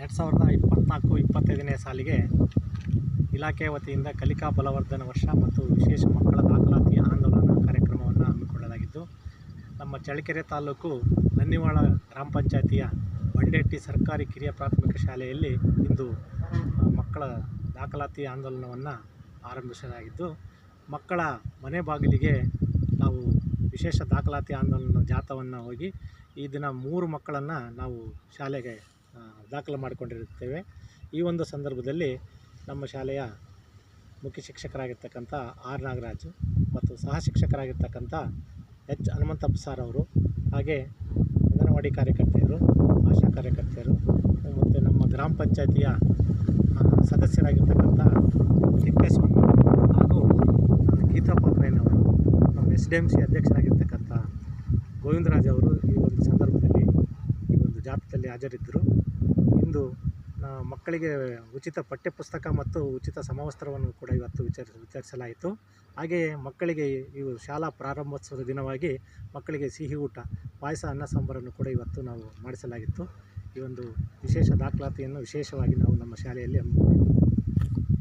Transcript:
ಎರಡು ಸಾವಿರದ ಇಪ್ಪತ್ತ್ನಾಲ್ಕು ಇಪ್ಪತ್ತೈದನೇ ಸಾಲಿಗೆ ಇಲಾಖೆ ವತಿಯಿಂದ ಕಲಿಕಾ ಬಲವರ್ಧನ ವರ್ಷ ಮತ್ತು ವಿಶೇಷ ಮಕ್ಕಳ ದಾಖಲಾತಿ ಆಂದೋಲನ ಕಾರ್ಯಕ್ರಮವನ್ನು ಹಮ್ಮಿಕೊಳ್ಳಲಾಗಿದ್ದು, ನಮ್ಮ ಚಳ್ಳಕೆರೆ ತಾಲೂಕು ನನ್ನಿವಾಳ ಗ್ರಾಮ ಪಂಚಾಯತಿಯ ಬಂಡೆಟ್ಟಿ ಸರ್ಕಾರಿ ಕಿರಿಯ ಪ್ರಾಥಮಿಕ ಶಾಲೆಯಲ್ಲಿ ಇಂದು ಮಕ್ಕಳ ದಾಖಲಾತಿ ಆಂದೋಲನವನ್ನು ಆರಂಭಿಸಲಾಗಿದ್ದು, ಮಕ್ಕಳ ಮನೆ ಬಾಗಿಲಿಗೆ ನಾವು ವಿಶೇಷ ದಾಖಲಾತಿ ಆಂದೋಲನ ಜಾಥವನ್ನು ಹೋಗಿ ಈ ದಿನ ಮೂರು ಮಕ್ಕಳನ್ನು ನಾವು ಶಾಲೆಗೆ ದಾಖಲು ಮಾಡಿಕೊಂಡಿರುತ್ತೇವೆ. ಈ ಒಂದು ಸಂದರ್ಭದಲ್ಲಿ ನಮ್ಮ ಶಾಲೆಯ ಮುಖ್ಯ ಶಿಕ್ಷಕರಾಗಿರ್ತಕ್ಕಂಥ ಆರ್ ನಾಗರಾಜು ಮತ್ತು ಸಹ ಶಿಕ್ಷಕರಾಗಿರ್ತಕ್ಕಂಥ ಎಚ್ ಹನುಮಂತಪ್ಪ ಸರ್ ಅವರು, ಹಾಗೆ ಅಂಗನವಾಡಿ ಕಾರ್ಯಕರ್ತೆಯರು, ಆಶಾ ಕಾರ್ಯಕರ್ತೆಯರು, ಮತ್ತು ನಮ್ಮ ಗ್ರಾಮ ಪಂಚಾಯತಿಯ ಸದಸ್ಯರಾಗಿರ್ತಕ್ಕಂಥ ತಿಪ್ಪೇಸ್ವಾಮಿ ಹಾಗೂ ಗೀತಾ ಪಾಪ್ರೇನವರು ನಮ್ಮ ಎಸ್ ಡಿ ಎಂ ಸಿ ಅಧ್ಯಕ್ಷರಾಗಿರ್ತಕ್ಕಂಥ ಗೋವಿಂದರಾಜ್ ಅವರು ಈ ಒಂದು ಸಂದರ್ಭದಲ್ಲಿ ಈ ಒಂದು ಜಾಥಾದಲ್ಲಿ ಹಾಜರಿದ್ದರು. ನಾ ಮಕ್ಕಳಿಗೆ ಉಚಿತ ಪಠ್ಯಪುಸ್ತಕ ಮತ್ತು ಉಚಿತ ಸಮವಸ್ತ್ರವನ್ನು ಕೂಡ ಇವತ್ತು ವಿಚಾರ ವಿತರಿಸಲಾಯಿತು ಹಾಗೆಯೇ ಮಕ್ಕಳಿಗೆ ಇವು ಶಾಲಾ ಪ್ರಾರಂಭೋತ್ಸವದ ದಿನವಾಗಿ ಮಕ್ಕಳಿಗೆ ಸಿಹಿ ಊಟ, ಪಾಯಸ, ಅನ್ನ, ಸಾಂಬಾರನ್ನು ಕೂಡ ಇವತ್ತು ನಾವು ಮಾಡಿಸಲಾಗಿತ್ತು. ಈ ಒಂದು ವಿಶೇಷ ದಾಖಲಾತಿಯನ್ನು ವಿಶೇಷವಾಗಿ ನಾವು ನಮ್ಮ ಶಾಲೆಯಲ್ಲಿ ಹಮ್ಮಿಕೊಂಡಿದ್ದೇವೆ.